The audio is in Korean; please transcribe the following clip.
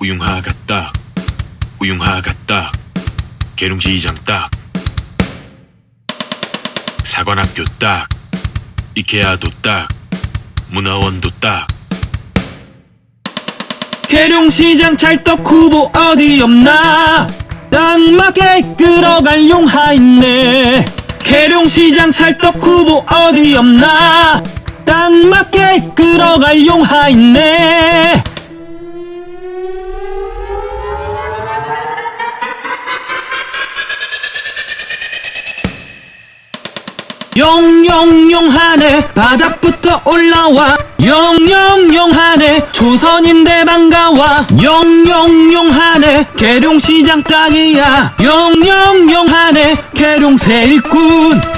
우융하가 딱 우융하가 딱 계룡시장 딱. 사관학교 딱. 이케아도 딱. 문화원도 딱. 계룡시장 찰떡 후보 어디 없나? 딱 맞게 끌어갈 용하 있네. 계룡시장 찰떡 후보 어디 없나? 딱 맞게 끌어갈 용하 있네 용용용하네. 바닥부터 올라와. 용용용하네. 조선인데 반가워. 용용용하네. 계룡시장 땅이야. 용용용하네. 계룡새 일꾼